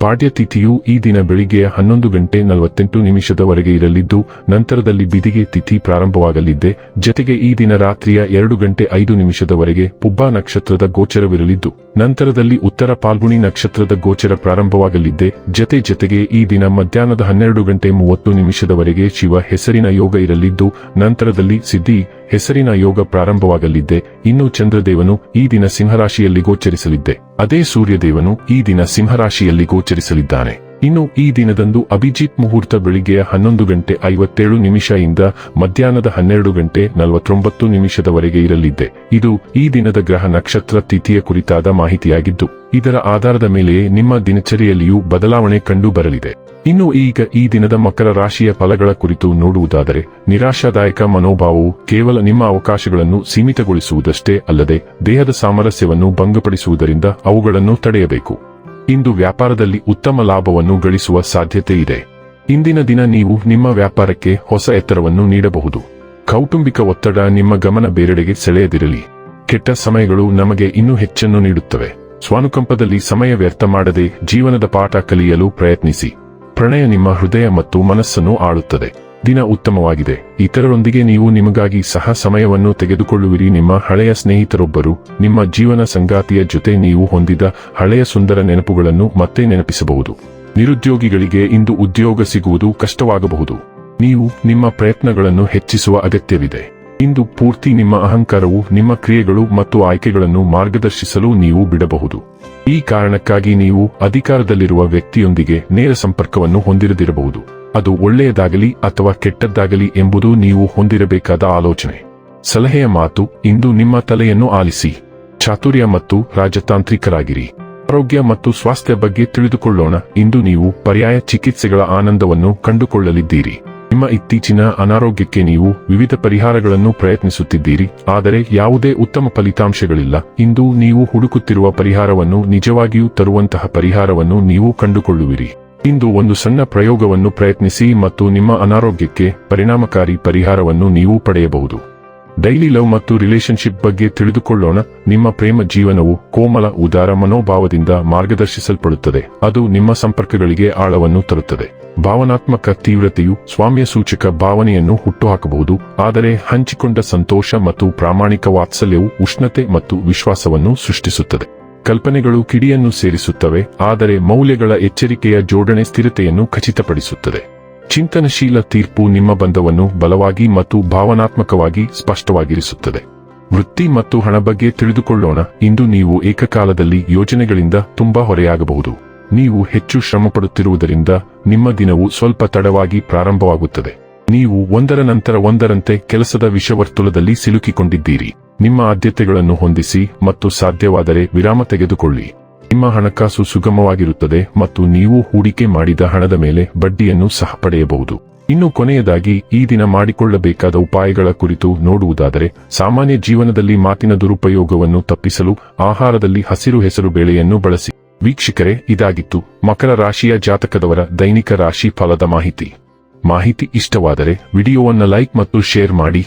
ಪಾಡ್ಯ ತಿಥಿಯು ಈ ದಿನ ಬೆಳಿಗ್ಗೆ ಹನ್ನೊಂದು ಗಂಟೆ ನಲವತ್ತೆಂಟು ನಿಮಿಷದವರೆಗೆ ಇರಲಿದ್ದು, ನಂತರದಲ್ಲಿ ಬಿದಿಗೆ ತಿಥಿ ಪ್ರಾರಂಭವಾಗಲಿದ್ದೆ. ಜತೆಗೆ ಈ ದಿನ ರಾತ್ರಿಯ ಎರಡು ಗಂಟೆ ಐದು ನಿಮಿಷದವರೆಗೆ ಪುಬ್ಬಾ ನಕ್ಷತ್ರದ ಗೋಚರವಿರಲಿದ್ದು, ನಂತರದಲ್ಲಿ ಉತ್ತರ ಪಾಲ್ಗುಣಿ ನಕ್ಷತ್ರದ ಗೋಚರ ಪ್ರಾರಂಭವಾಗಲಿದ್ದೆ. ಜತೆ ಜತೆಗೆ ಈ ದಿನ ಮಧ್ಯಾಹ್ನದ ಹನ್ನೆರಡು ಗಂಟೆ ಮೂವತ್ತು ನಿಮಿಷದವರೆಗೆ ಶಿವ ಹೆಸರಿನ ಯೋಗ ಇರಲಿದ್ದು, ನಂತರದಲ್ಲಿ ಸಿದ್ಧಿ ಹೆಸರಿನ ಯೋಗ ಪ್ರಾರಂಭವಾಗಲಿದ್ದೆ. ಇನ್ನು ಚಂದ್ರದೇವನು ಈ ದಿನ ಸಿಂಹರಾಶಿಯಲ್ಲಿ ಗೋಚರಿಸಲಿದ್ದೆ. ಅದೇ ಸೂರ್ಯದೇವನು ಈ ದಿನ ಸಿಂಹರಾಶಿಯಲ್ಲಿ ಗೋಚರಿಸಲಿದ್ದಾನೆ. ಇನ್ನು ಈ ದಿನದಂದು ಅಭಿಜಿತ್ ಮುಹೂರ್ತ ಬೆಳಿಗ್ಗೆಯ ಹನ್ನೊಂದು ಗಂಟೆ ಐವತ್ತೇಳು ನಿಮಿಷ ಇಂದ ಮಧ್ಯಾಹ್ನದ ಹನ್ನೆರಡು ಗಂಟೆ ನಲವತ್ತೊಂಬತ್ತು ನಿಮಿಷದವರೆಗೆ ಇರಲಿದೆ. ಇದು ಈ ದಿನದ ಗ್ರಹ ನಕ್ಷತ್ರ ತಿಥಿಯ ಕುರಿತಾದ ಮಾಹಿತಿಯಾಗಿದ್ದು, ಇದರ ಆಧಾರದ ಮೇಲೆಯೇ ನಿಮ್ಮ ದಿನಚರಿಯಲ್ಲಿಯೂ ಬದಲಾವಣೆ ಕಂಡು ಬರಲಿದೆ ಇನ್ನು ಈಗ ಈ ದಿನದ ಮಕರ ರಾಶಿಯ ಫಲಗಳ ಕುರಿತು ನೋಡುವುದಾದರೆ, ನಿರಾಶಾದಾಯಕ ಮನೋಭಾವವು ಕೇವಲ ನಿಮ್ಮ ಅವಕಾಶಗಳನ್ನು ಸೀಮಿತಗೊಳಿಸುವುದಷ್ಟೇ ಅಲ್ಲದೆ ದೇಹದ ಸಾಮರಸ್ಯವನ್ನು ಭಂಗಪಡಿಸುವುದರಿಂದ ಅವುಗಳನ್ನು ತಡೆಯಬೇಕು. ಇಂದು ವ್ಯಾಪಾರದಲ್ಲಿ ಉತ್ತಮ ಲಾಭವನ್ನು ಗಳಿಸುವ ಸಾಧ್ಯತೆ ಇದೆ. ಇಂದಿನ ದಿನ ನೀವು ನಿಮ್ಮ ವ್ಯಾಪಾರಕ್ಕೆ ಹೊಸ ಎತ್ತರವನ್ನು ನೀಡಬಹುದು. ಕೌಟುಂಬಿಕ ಒತ್ತಡ ನಿಮ್ಮ ಗಮನ ಬೇರೆಡೆಗೆ ಸೆಳೆಯದಿರಲಿ. ಕೆಟ್ಟ ಸಮಯಗಳು ನಮಗೆ ಇನ್ನೂ ಹೆಚ್ಚನ್ನು ನೀಡುತ್ತವೆ. ಸ್ವಾನುಕಂಪದಲ್ಲಿ ಸಮಯ ವ್ಯರ್ಥ ಮಾಡದೆ ಜೀವನದ ಪಾಠ ಕಲಿಯಲು ಪ್ರಯತ್ನಿಸಿ. ಪ್ರಣಯ ನಿಮ್ಮ ಹೃದಯ ಮತ್ತು ಮನಸ್ಸನ್ನು ಆಳುತ್ತದೆ. ದಿನ ಉತ್ತಮವಾಗಿದೆ. ಇತರರೊಂದಿಗೆ ನೀವು ನಿಮಗಾಗಿ ಸಹ ಸಮಯವನ್ನು ತೆಗೆದುಕೊಳ್ಳುವಿರಿ. ನಿಮ್ಮ ಹಳೆಯ ಸ್ನೇಹಿತರೊಬ್ಬರು, ನಿಮ್ಮ ಜೀವನ ಸಂಗಾತಿಯ ಜೊತೆ ನೀವು ಹೊಂದಿದ ಹಳೆಯ ಸುಂದರ ನೆನಪುಗಳನ್ನು ಮತ್ತೆ ನೆನಪಿಸಬಹುದು. ನಿರುದ್ಯೋಗಿಗಳಿಗೆ ಇಂದು ಉದ್ಯೋಗ ಸಿಗುವುದು ಕಷ್ಟವಾಗಬಹುದು. ನೀವು ನಿಮ್ಮ ಪ್ರಯತ್ನಗಳನ್ನು ಹೆಚ್ಚಿಸುವ ಅಗತ್ಯವಿದೆ. ಇಂದು ಪೂರ್ತಿ ನಿಮ್ಮ ಅಹಂಕಾರವು, ನಿಮ್ಮ ಕ್ರಿಯೆಗಳು ಮತ್ತು ಆಯ್ಕೆಗಳನ್ನು ಮಾರ್ಗದರ್ಶಿಸಲು ನೀವು ಬಿಡಬಹುದು. ಈ ಕಾರಣಕ್ಕಾಗಿ ನೀವು ಅಧಿಕಾರದಲ್ಲಿರುವ ವ್ಯಕ್ತಿಯೊಂದಿಗೆ ನೇರ ಸಂಪರ್ಕವನ್ನು ಹೊಂದಿರದಿರಬಹುದು. ಅದು ಒಳ್ಳೆಯದಾಗಲಿ ಅಥವಾ ಕೆಟ್ಟದ್ದಾಗಲಿ ಎಂಬುದು ನೀವು ಹೊಂದಿರಬೇಕಾದ ಆಲೋಚನೆ. ಸಲಹೆಯ ಮಾತು, ಇಂದು ನಿಮ್ಮ ತಲೆಯನ್ನು ಆಲಿಸಿ. ಚಾತುರ್ಯ ಮತ್ತು ರಾಜತಾಂತ್ರಿಕರಾಗಿರಿ. ಆರೋಗ್ಯ ಮತ್ತು ಸ್ವಾಸ್ಥ್ಯ ಬಗ್ಗೆ ತಿಳಿದುಕೊಳ್ಳೋಣ. ಇಂದು ನೀವು ಪರ್ಯಾಯ ಚಿಕಿತ್ಸೆಗಳ ಆನಂದವನ್ನು ಕಂಡುಕೊಳ್ಳಲಿದ್ದೀರಿ. ನಿಮ್ಮ ಇತ್ತೀಚಿನ ಅನಾರೋಗ್ಯಕ್ಕೆ ನೀವು ವಿವಿಧ ಪರಿಹಾರಗಳನ್ನು ಪ್ರಯತ್ನಿಸುತ್ತಿದ್ದೀರಿ. ಆದರೆ ಯಾವುದೇ ಉತ್ತಮ ಫಲಿತಾಂಶಗಳಿಲ್ಲ. ಇಂದು ನೀವು ಹುಡುಕುತ್ತಿರುವ ಪರಿಹಾರವನ್ನು ನಿಜವಾಗಿಯೂ ತರುವಂತಹ ಪರಿಹಾರವನ್ನು ನೀವು ಕಂಡುಕೊಳ್ಳುವಿರಿ. ಇಂದು ಒಂದು ಸಣ್ಣ ಪ್ರಯೋಗವನ್ನು ಪ್ರಯತ್ನಿಸಿ ಮತ್ತು ನಿಮ್ಮ ಅನಾರೋಗ್ಯಕ್ಕೆ ಪರಿಣಾಮಕಾರಿ ಪರಿಹಾರವನ್ನು ನೀವು ಪಡೆಯಬಹುದು. ಡೈಲಿ ಲವ್ ಮತ್ತು ರಿಲೇಶನ್ಶಿಪ್ ಬಗ್ಗೆ ತಿಳಿದುಕೊಳ್ಳೋಣ. ನಿಮ್ಮ ಪ್ರೇಮ ಜೀವನವು ಕೋಮಲ, ಉದಾರ ಮನೋಭಾವದಿಂದ ಮಾರ್ಗದರ್ಶಿಸಲ್ಪಡುತ್ತದೆ. ಅದು ನಿಮ್ಮ ಸಂಪರ್ಕಗಳಿಗೆ ಆಳವನ್ನು ತರುತ್ತದೆ. ಭಾವನಾತ್ಮಕ ತೀವ್ರತೆಯು ಸ್ವಾಮ್ಯ ಸೂಚಕ ಭಾವನೆಯನ್ನು ಹುಟ್ಟುಹಾಕಬಹುದು. ಆದರೆ ಹಂಚಿಕೊಂಡ ಸಂತೋಷ ಮತ್ತು ಪ್ರಾಮಾಣಿಕ ವಾತ್ಸಲ್ಯವು ಉಷ್ಣತೆ ಮತ್ತು ವಿಶ್ವಾಸವನ್ನು ಸೃಷ್ಟಿಸುತ್ತದೆ. ಕಲ್ಪನೆಗಳು ಕಿಡಿಯನ್ನು ಸೇರಿಸುತ್ತವೆ, ಆದರೆ ಮೌಲ್ಯಗಳ ಎಚ್ಚರಿಕೆಯ ಜೋಡಣೆ ಸ್ಥಿರತೆಯನ್ನು ಖಚಿತಪಡಿಸುತ್ತದೆ. ಚಿಂತನಶೀಲ ತೀರ್ಪು ನಿಮ್ಮ ಬಂಧವನ್ನು ಬಲವಾಗಿ ಮತ್ತು ಭಾವನಾತ್ಮಕವಾಗಿ ಸ್ಪಷ್ಟವಾಗಿರಿಸುತ್ತದೆ. ವೃತ್ತಿ ಮತ್ತು ಹಣ ಬಗ್ಗೆ ತಿಳಿದುಕೊಳ್ಳೋಣ, ಇಂದು ನೀವು ಏಕಕಾಲದಲ್ಲಿ ಯೋಜನೆಗಳಿಂದ ತುಂಬಾ ಹೊರೆಯಾಗಬಹುದು. ನೀವು ಹೆಚ್ಚು ಶ್ರಮಪಡುತ್ತಿರುವುದರಿಂದ ನಿಮ್ಮ ದಿನವು ಸ್ವಲ್ಪ ತಡವಾಗಿ ಪ್ರಾರಂಭವಾಗುತ್ತದೆ. ನೀವು ಒಂದರ ನಂತರ ಒಂದರಂತೆ ಕೆಲಸದ ವಿಷವರ್ತುಲದಲ್ಲಿ ಸಿಲುಕಿಕೊಂಡಿದ್ದೀರಿ. ನಿಮ್ಮ ಆದ್ಯತೆಗಳನ್ನು ಹೊಂದಿಸಿ ಮತ್ತು ಸಾಧ್ಯವಾದರೆ ವಿರಾಮ ತೆಗೆದುಕೊಳ್ಳಿ. ನಿಮ್ಮ ಹಣಕಾಸು ಸುಗಮವಾಗಿರುತ್ತದೆ ಮತ್ತು ನೀವು ಹೂಡಿಕೆ ಮಾಡಿದ ಹಣದ ಮೇಲೆ ಬಡ್ಡಿಯನ್ನು ಸಹ ಪಡೆಯಬಹುದು. ಇನ್ನು ಕೊನೆಯದಾಗಿ, ಈ ದಿನ ಮಾಡಿಕೊಳ್ಳಬೇಕಾದ ಉಪಾಯಗಳ ಕುರಿತು ನೋಡುವುದಾದರೆ, ಸಾಮಾನ್ಯ ಜೀವನದಲ್ಲಿ ಮಾತಿನ ದುರುಪಯೋಗವನ್ನು ತಪ್ಪಿಸಲು ಆಹಾರದಲ್ಲಿ ಹಸಿರು ಹೆಸರು ಬೇಳೆಯನ್ನು ಬಳಸಿ. ವೀಕ್ಷಕರೇ, ಇದಾಗಿತ್ತು ಮಕರ ರಾಶಿಯ ಜಾತಕದವರ ದೈನಿಕ ರಾಶಿ ಫಲದ ಮಾಹಿತಿ. ಮಾಹಿತಿ ಇಷ್ಟವಾದರೆ, ವಿಡಿಯೋವನ್ನು ಲೈಕ್ ಮತ್ತು ಶೇರ್ ಮಾಡಿ.